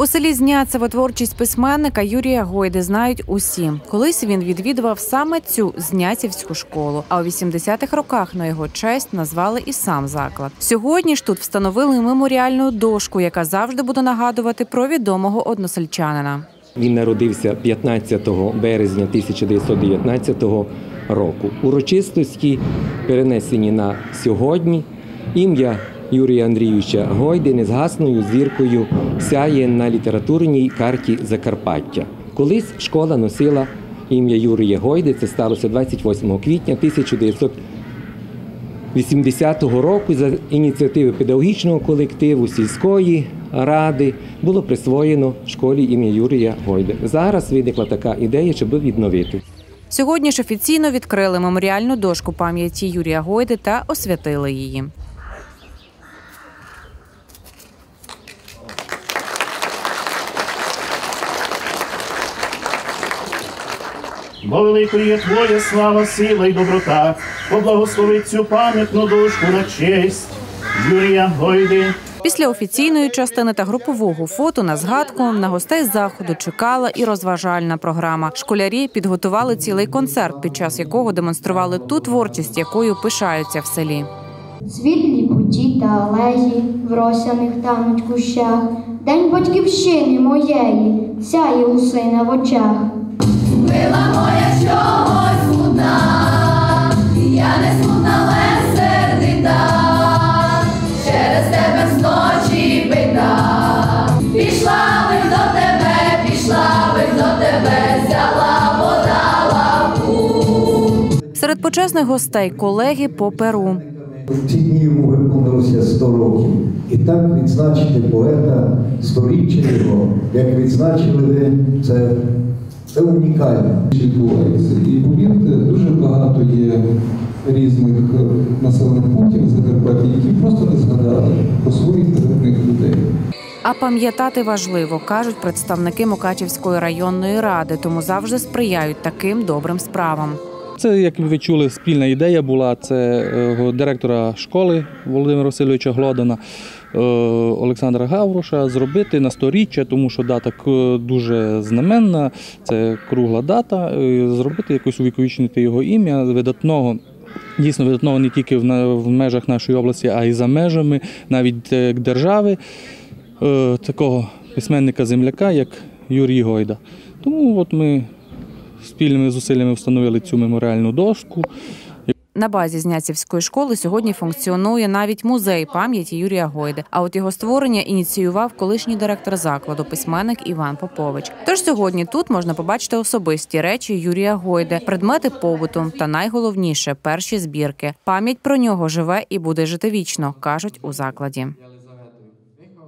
У селі Зняцево творчість письменника Юрія Гойди знають усі. Колись він відвідував саме цю зняцівську школу. А у 80-х роках на його честь назвали і сам заклад. Сьогодні ж тут встановили меморіальну дошку, яка завжди буде нагадувати про відомого односельчанина. Він народився 15 березня 1919 року. Урочистості перенесені на сьогодні. Ім'я Юрія Андрійовича Гойди незгасною зіркою сяє на літературній карті Закарпаття. Колись школа носила ім'я Юрія Гойди. Це сталося 28 квітня 1980 року за ініціативи педагогічного колективу сільської ради було присвоєно школі ім'я Юрія Гойди. Зараз виникла така ідея, щоб відновити. Сьогодні ж офіційно відкрили меморіальну дошку пам'яті Юрія Гойди та освятили її. Бо великою є Твоя слава, сила і доброта, поблагослови цю пам'ятну дошку на честь Юрія Гойди. Після офіційної частини та групового фото на згадку на гостей заходу чекала і розважальна програма. Школярі підготували цілий концерт, під час якого демонстрували ту творчість, якою пишаються в селі. Світлі путі та алеї в росяних тануть кущах, День батьківщини моєї сяє у сина в очах. Серед почесних гостей колеги по перу. В ці дні йому виповнилося 100 років. І так відзначити поета, сторіччя його, як відзначили ви, це, це унікально. відбувається. І повірте, дуже багато є різних населених пунктів в Закарпатті, які просто не згадали про своїх видатних людей. А пам'ятати важливо, кажуть представники Мукачівської районної ради, тому завжди сприяють таким добрим справам. Це, як ви чули, спільна ідея була. Це е, директора школи Володимира Васильовича Глодана е, Олександра Гавруша зробити на сторіччя, тому що дата дуже знаменна, це кругла дата. е, Зробити якось увіковічнити його ім'я видатного. Дійсно видатного не тільки в, межах нашої області, а й за межами навіть держави, такого письменника-земляка, як Юрій Гойда. Тому от ми спільними зусиллями встановили цю меморіальну дошку. На базі Зняцівської школи сьогодні функціонує навіть музей пам'яті Юрія Гойди. А от його створення ініціював колишній директор закладу, письменник Іван Попович. Тож сьогодні тут можна побачити особисті речі Юрія Гойди, предмети побуту та найголовніше перші збірки. Пам'ять про нього живе і буде жити вічно, кажуть у закладі.